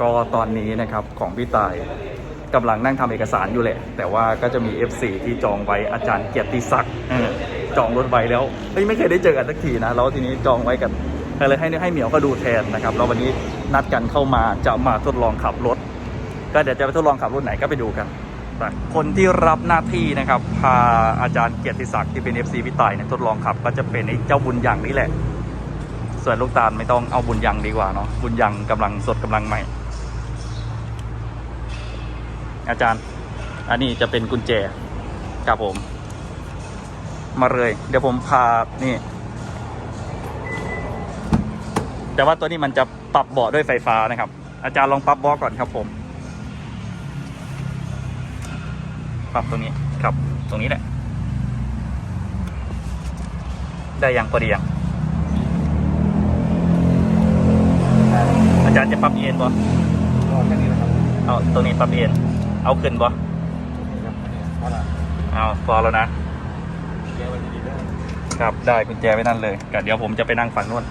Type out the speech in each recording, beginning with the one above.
ก็ตอนนี้นะครับของพี่ตายกำลังนั่งทำเอกสารอยู่แหละ แต่ว่าก็จะมี F4 ที่จองไว้อาจารย์เกียรติศักดิ์จองรถไว้แล้วเฮ้ยไม่เคยได้เจอกันสักทีนะ แล้วทีนี้จองไว้กันก็เลยให้ให้เหมียวก็ดูแทนนะครับแล้ววันนี้นัดกันเข้ามาจะมาทดลองขับรถ ก็เดี๋ยวจะไปทดลองขับรุ่นไหนก็ไปดูกันคนที่รับหน้าที่นะครับพาอาจารย์เกียรติศักดิ์ที่เป็น FC พี่ต่ายเนี่ยทดลองขับ ก็จะเป็นไอ้เจ้าบุญยังนี่แหละ ส่วนลูกตาลไม่ต้องเอาบุญยังดีกว่าเนาะบุญยังกำลังสดกำลังใหม่ อาจารย์ อันนี้จะเป็นกุญแจกับผม มาเลย เดี๋ยวผมพานี่ แต่ว่าตัวนี้มันจะปรับเบาะด้วยไฟฟ้านะครับ อาจารย์ลองปรับเบาะก่อนครับผม ปรับตรงนี้ครับ ตรงนี้แหละ ได้ยังพอดียังอาจารย์จะปรับเอ็นบ่รอแค่นี้นะครับ เอาตรงนี้ปรับเอ็น เอาขึ้นบ่นี่ครับเนี่ยเพราะอะไรเอาพอแล้วนะเดี๋ยวมันจะดีได้ครับได้กุญแจไว้นั่นเลยก็เดี๋ยวผมจะไปนั่งฝั่งนู้น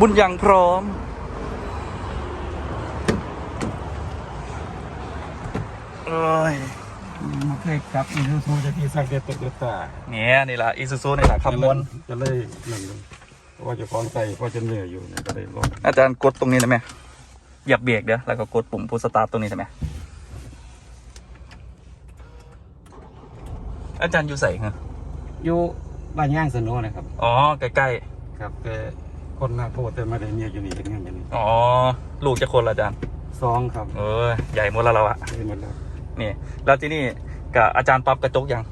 บุญยังพร้อมเอ้ยมาเคยกลับอีซูซูจะที่สักเด็ดตกเด็ดตาเนี่ยนี่ละอีซูซูนี่แหละขับวนจะเลยนั่นเลยเพราะ ว่าจะคล้องใส่เพราะจะเหนื่อยอยู่เนี่ยก็เลยลงอาจารย์กดตรงนี้ได้ไหมเหยียบเบรกเด้อแล้วก็กดปุ่มพุชสตาร์ทตรงนี้ได้ไหมอาจารย์อยู่ใส่ฮะอยู่บ้านย่างสนุนะครับ อ๋อใกล้ครับแต่คนหน้าโพดแต่ไม่ได้เมียอยู่นี่เป็นเงี้ยอยู่นี่ๆอ๋อลูกจะคนละอาจารย์สองครับเออใหญ่หมดแล้วเราอะได้หมดแล้วนี่แล้วที่นี่กับอาจารย์ปรับกระจกยัง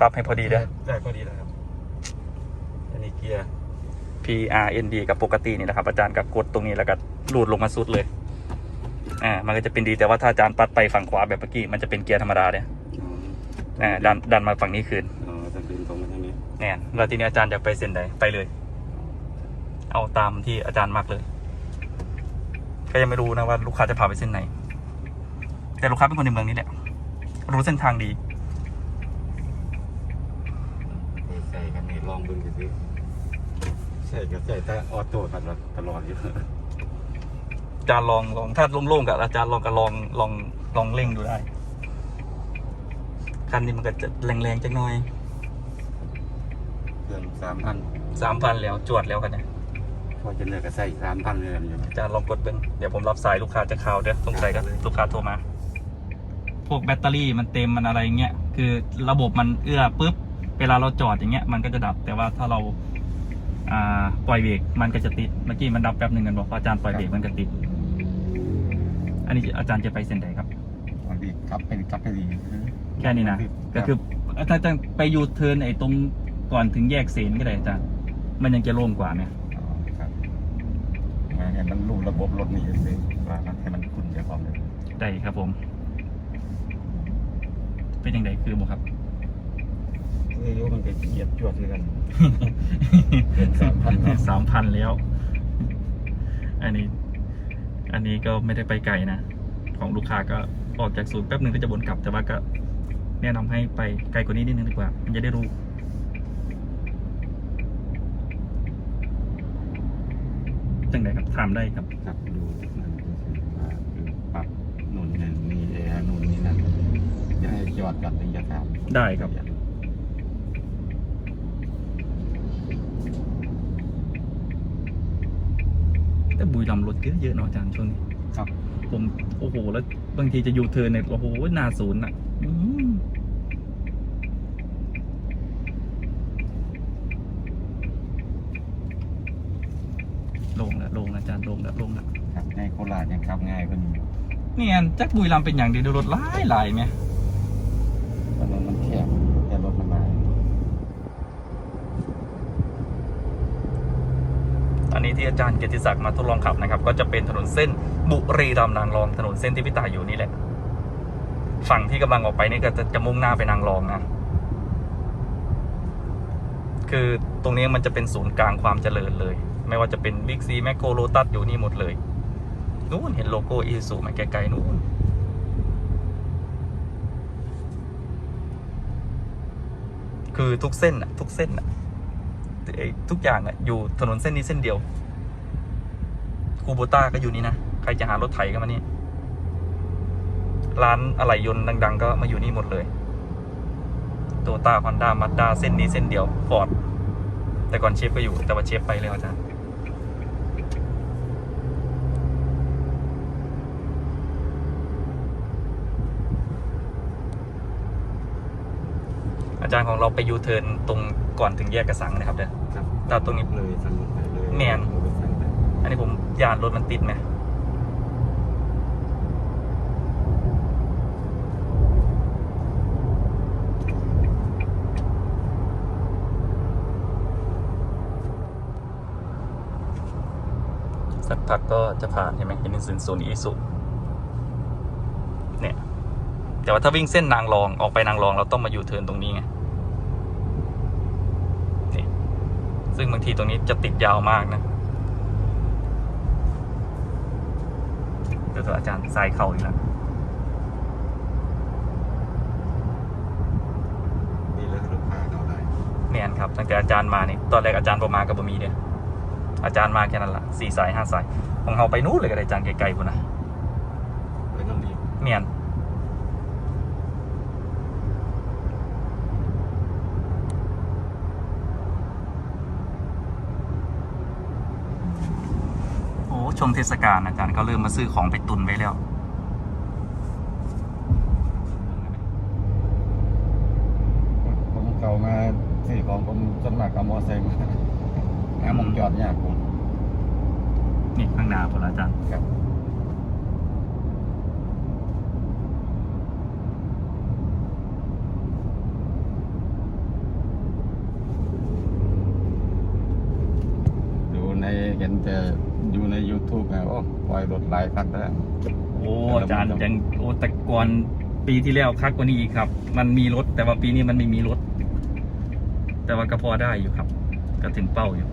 ปรับให้พอดีเด้อได้พอดีแล้วครับอันนี้เกียร์ P R N D กับปกตินี่นะครับอาจารย์กับกดตรงนี้แล้วก็ลูดลงมาสุดเลย อ่า มันก็จะเป็นดีแต่ว่าถ้าอาจารย์ปัดไปฝั่งขวาแบบเมื่อกี้มันจะเป็นเกียร์ธรรมดาเนี่ยอ๋ออ่าดันดันมาฝั่งนี้คืนอ๋อแต่ดึงตรงมาทางนี้เนี่ยแล้วทีนี้อาจารย์อยากไปเส้นใดไปเลย เอาตามที่อาจารย์มักเลย ก็ยังไม่รู้นะว่าลูกค้าจะพาไปเส้นไหน แต่ลูกค้าเป็นคนในเมืองนี้แหละ รู้เส้นทางดีใส่กันนี่ลองดึงดูสิ ใส่ก็ใส่แต่ออโต้ตลอดตลอดอยู่อาจารย์ลองลองถ้าโล่งๆกับอาจารย์ลองกับลองลองลองเร่งดูได้ คันนี้มันก็จะแรงๆจักหน่อยเกินสามพันสามพันแล้วจวดแล้วกันเนี่ยพอจะเหลือก็ใส่สามพันเลยอยู่อาจารย์ลองกดเป็นเดี๋ยวผมรับสายลูกค้าจะข่าวเดี๋ยวสงสัยก็ลูกค้าโทรมา พวกแบตเตอรี่มันเต็มมันอะไรเงี้ยคือระบบมันเอื้อปุ๊บเวลาเราจอดอย่างเงี้ยมันก็จะดับแต่ว่าถ้าเราอ่า ปล่อยเบรกมันก็จะติด เมื่อกี้มันดับแป๊บหนึ่งกันบอกว่าอาจารย์ปล่อยเบรกมันก็ติด อันนี้อาจารย์จะไปเส้นไหนครับวันดีครับไปกลับไปดีแค่นี้นะ ก็คือถ้าจะไปยูเทิร์นไอ้ตรงก่อนถึงแยกเสนก็ได้อาจารย์ มันยังจะโล่งกว่าไหมครับมาเนี่ยมันรู้ระบบรถนี่เลยว่ามันให้มันคุ้นจะพร้อมเลยได้ครับผม เป็นยังไงคือบอกครับ เอ้ยมันก็เหยียบจวดด้วยกันเป็นสามพันสามพันแล้ว อันนี้ อันนี้ก็ไม่ได้ไปไกลนะ ของลูกค้าก็ออกจากศูนย์แป๊บหนึ่งก็จะวนกลับ แต่ว่าก็ แนะนำให้ไปไกลกว่านี้นิดนึงดีกว่า มันจะได้รู้ จังไดครับถามได้ครับ ครับดูนั่นดูสิว่าคือปรับหนุนนั่นนี่แอร์หนุนนี่นั่นจะให้จอดกันถึงจะถามได้ครับ แต่บุรีรัมย์รถเยอะๆเนาะอาจารย์ช่วงนี้ครับ ผมโอ้โห แล้วบางทีจะยูเทิร์นเนี่ยโอ้โหหนาศูนย์อะอืมลงแล้วลงแล้วอาจารย์ลงแล้วลงแล้วครับในโคราชยังขับง่ายกว่านี้นี่อันจักบุรีรัมย์เป็นอย่างเดียวรถหลายหลายไหม ถนนมันแคบแต่รถมันมา อันนี้ ที่อาจารย์เกียรติศักดิ์มาทดลองขับนะครับ ก็จะเป็นถนนเส้นบุรีรัมย์นางรองถนนเส้นที่พี่ตายอยู่นี่แหละ ฝั่งที่กำลังออกไปนี่ก็จะจะมุ่งหน้าไปนางรองนะ คือตรงนี้มันจะเป็นศูนย์กลางความเจริญเลย ไม่ว่าจะเป็นบิ๊กซีแมคโครโลตัสอยู่นี่หมดเลยนู่นเห็นโลโก้อีซูมาไกลๆนู่นคือทุกเส้นอะทุกเส้นอะทุกอย่างอะอยู่ถนนเส้นนี้เส้นเดียว คูโบต้าก็อยู่นี่นะ ใครจะหารถไถก็มานี่ ร้านอะไหล่ยนต์ดัง ๆ ก็มาอยู่นี่หมดเลยโตต้าฮอนด้ามาด้าเส้นนี้เส้นเดียวฟอร์ดแต่ก่อนเชฟก็อยู่ แต่ว่าเชฟไปแล้วอาจารย์อาจารย์ของเราไปยูเทิร์นตรงก่อนถึงแยกกระสังนะครับเด้อครับแต่ตรงนี้เลยสันไปเลยแมนเลยสันไป อันนี้ผมยานรถมันติดไหมสักพักก็จะผ่านใช่ไหมเห็นเป็นศูนย์อีสุเนี่ย แต่ว่าถ้าวิ่งเส้นนางรองออกไปนางรองเราต้องมาอยู่เทินตรงนี้ไงซึ่งบางทีตรงนี้จะติดยาวมากนะ เดี๋ยวตัวอาจารย์ทรายเข่าอีกแล้วนี่เลยลูกค้าเข้าได้แมนครับ ตั้งแต่อาจารย์มานี่ตอนแรกอาจารย์ประมากับบะมีเนี่ยอาจารย์มาแค่นั้นละสี่สายห้าสายของเราไปนู้นเลยกับอาจารย์ไกลๆพุ่นนะไม่ต้องรีบแมน โอ้ชมเทศกาลอาจารย์ก็เริ่มมาซื้อของไปตุนไว้แล้วผมเก่ามาสี่ของผมจนมากกับมอไซค์มาหาหมองจอดยากผมนี่ข้างหน้าพุ่นละอาจารย์ครับดูในเห็นแต่อยู่ใน YouTube นะโอ้ปล่อยรถหลายคันแล้ว โอ้อาจารย์ยังโอ้แต่ก่อนปีที่แล้วคักกว่านี้อีกครับ มันมีรถ แต่ว่าปีนี้มันไม่มีรถ แต่ว่าก็พอได้อยู่ครับ ก็ถึงเป้าอยู่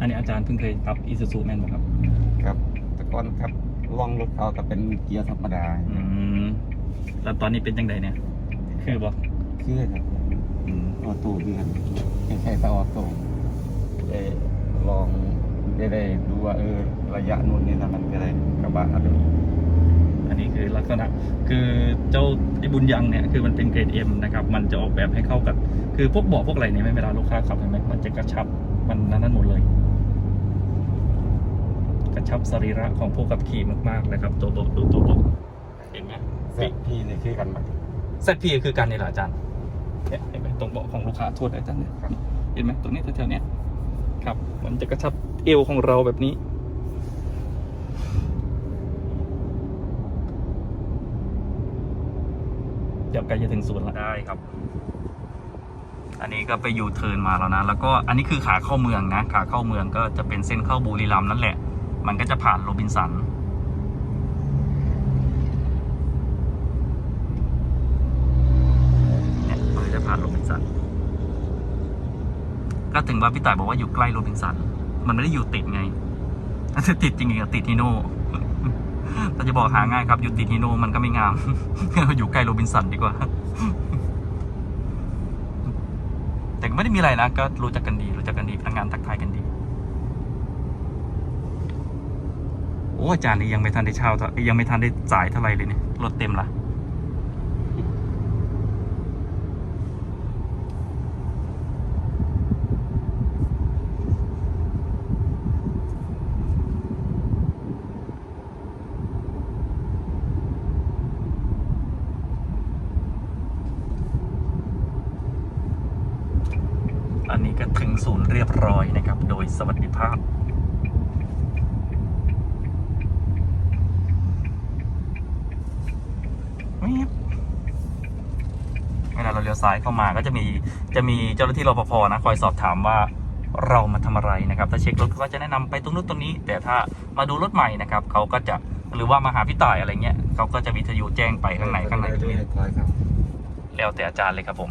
อันนี้อาจารย์เพิ่งเคยขับอีซูซูแมนบ่ครับ ครับ แต่ก่อนครับลองรถเขาก็เป็นเกียร์ธรรมดาอืม แล้วตอนนี้เป็นจังไดเนี่ย คือบ่คือครับอืมออโต้เดือนแค่แต่ออโต้ได้ลองได้ได้ดูว่าเออระยะนู่นนี่นะมันก็ได้กระบะอะไรอันนี้คือลักษณะคือเจ้าไอ้บุญยังเนี่ยคือมันเป็นเกรด M นะครับมันจะออกแบบให้เข้ากับคือพวกเบาะพวกอะไรเนี่ยเวลาลูกค้าขับเห็นไหมมันจะกระชับมันนั้นนั้นหมดเลย กระชับสรีระของผู้ขับขี่มากๆเลยครับ ตัวโตตัวโตตัวเห็นไหมเซ็ตพี่นี่คือกันไหมเซตพีคือการนี่แหละอาจารย์เนี่ยเห็นไหมตรงเบาะของลูกค้าโทษอาจารย์เนี่ยครับเห็นไหมตรงนี้แถวๆเนี้ยครับมันจะกระชับเอวของเราแบบนี้เดี๋ยวใกล้จะถึงศูนย์ละได้ครับ อันนี้ก็ไปยูเทิร์นมาแล้วนะ แล้วก็อันนี้คือขาเข้าเมืองนะ ขาเข้าเมืองก็จะเป็นเส้นเข้าบุรีรัมย์นั่นแหละ มันก็จะผ่านโรบินสัน เนี่ยมันจะผ่านโรบินสัน ก็ถึงว่าพี่ต่ายบอกว่าอยู่ใกล้โรบินสัน มันไม่ได้อยู่ติดไงถ้าติดจริงๆก็ติดที่โน่แต่จะบอกหาง่ายครับ อยู่ติดที่โน่มันก็ไม่งาม อยู่ใกล้โรบินสันดีกว่า แต่ก็ไม่ได้มีอะไรนะ ก็รู้จักกันดี รู้จักกันดีพนักงานทักทายกันดี โอ้อาจารย์นี่ยังไม่ทันได้เช่าเท่ายังไม่ทันได้จ่ายเท่าไหร่เลยเนี่ยรถเต็มละ ศูนย์เรียบร้อยนะครับ โดยสวัสดิภาพ เวลาเราเลี้ยวซ้ายเข้ามาก็จะมีจะมีเจ้าหน้าที่รปภนะคอยสอบถามว่าเรามาทำอะไรนะครับ ถ้าเช็ครถเขาก็จะแนะนำไปตรงนู้นตรงนี้ แต่ถ้ามาดูรถใหม่นะครับเขาก็จะหรือว่ามาหาพี่ต่ายอะไรเงี้ยเขาก็จะวิทยุแจ้งไปข้างในข้างในเลยครับแล้วแต่อาจารย์เลยครับผม